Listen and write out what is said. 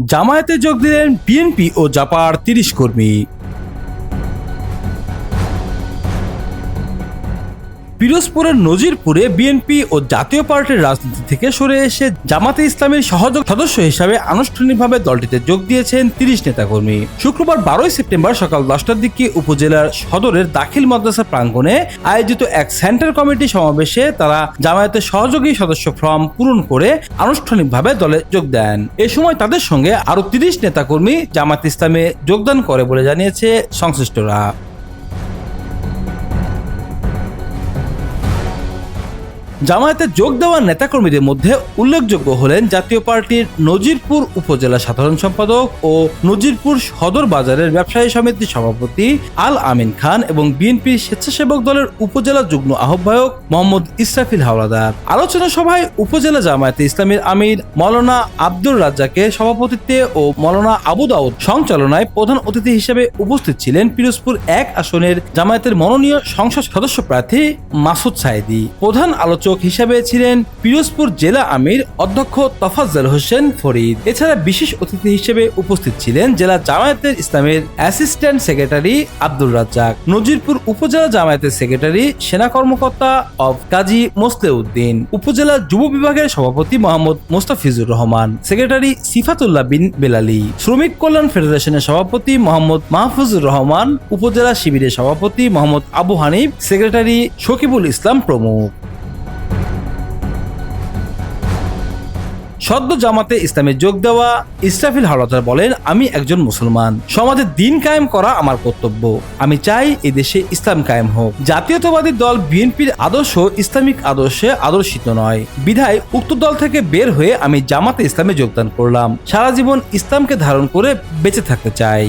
জামায়াতে যোগ দিলেন বিএনপি ও জাপার তিরিশ কর্মী। পিরোজপুরের নজিরপুরে বিএনপি ও জাতীয় পার্টির রাজনীতি থেকে সরে এসে জামাতে ইসলামের সহযোগ সদস্য হিসাবে আনুষ্ঠানিকভাবে দলটিতে যোগ দিয়েছেন তিরিশ নেতাকর্মী। শুক্রবার বারোই সেপ্টেম্বর সকাল দশটার দিকে উপজেলার সদরের দাখিল মাদ্রাসা প্রাঙ্গণে আয়োজিত এক সেন্টার কমিটি সমাবেশে তারা জামায়াতের সহযোগী সদস্য ফর্ম পূরণ করে আনুষ্ঠানিকভাবে দলে যোগ দেন। এ সময় তাদের সঙ্গে আরও তিরিশ নেতাকর্মী জামাত ইসলামে যোগদান করে বলে জানিয়েছে সংশ্লিষ্টরা। জামায়াতে যোগ দেওয়া নেতাকর্মীদের মধ্যে উল্লেখযোগ্য হলেন জাতীয় পার্টির নজিরপুর উপজেলা সাধারণ সম্পাদক ও নজিরপুর সদর বাজারের ব্যবসায়ী সমিতির সভাপতি আল আমিন খান এবং বিএনপির স্বেচ্ছাসেবক দলের উপজেলা যুগ্ম আহ্বায়ক মোহাম্মদ ইসরাফিল হাওলাদার। আলোচনা সভায় উপজেলা জামায়াতে ইসলামীর আমির মৌলানা আব্দুর রাজ্জাকের সভাপতিত্বে ও মৌলানা আবু দাউদ সঞ্চালনায় প্রধান অতিথি হিসেবে উপস্থিত ছিলেন পিরোজপুর এক আসনের জামায়াতের মনোনীয় সংসদ সদস্য প্রার্থী মাসুদ সাইদি প্রধান আলোচক হিসেবে ছিলেন পিরোজপুর জেলা আমির অধ্যক্ষ তফাজ্জল হোসেন ফরিদ। এছাড়া বিশেষ অতিথি হিসেবে উপস্থিত ছিলেন জেলা জামায়াতের ইসলামের অ্যাসিস্ট্যান্ট সেক্রেটারি আব্দুল রাজ্জাক, নজিরপুর উপজেলা জামায়াতের সেক্রেটারি সেনা কর্মকর্তা অব কাজী মোসলেউদ্দিন, উপজেলা যুব বিভাগের সভাপতি মোহাম্মদ মোস্তাফিজুর রহমান, সেক্রেটারি সিফাতুল্লাহ বিন বেলালি, শ্রমিক কল্যাণ ফেডারেশনের সভাপতি মোহাম্মদ মাহফুজুর রহমান, উপজেলা শিবিরের সভাপতি মোহাম্মদ আবু হানিফ, সেক্রেটারি শকিবুল ইসলাম প্রমুখ। সদ্য জামাতে ইসলামে যোগ দেওয়া ইসরাফিল হাওলাদার বলেন, আমি একজন মুসলমান। সমাজে দিন কায়েম করা আমার কর্তব্য। আমি চাই এই দেশে ইসলাম কায়েম হোক। জাতীয়তাবাদী দল বিএনপির আদর্শ ইসলামিক আদর্শে আদর্শিত নয়। বিধায় উক্ত দল থেকে বের হয়ে আমি জামাতে ইসলামে যোগদান করলাম। সারা জীবন ইসলামকে ধারণ করে বেঁচে থাকতে চাই।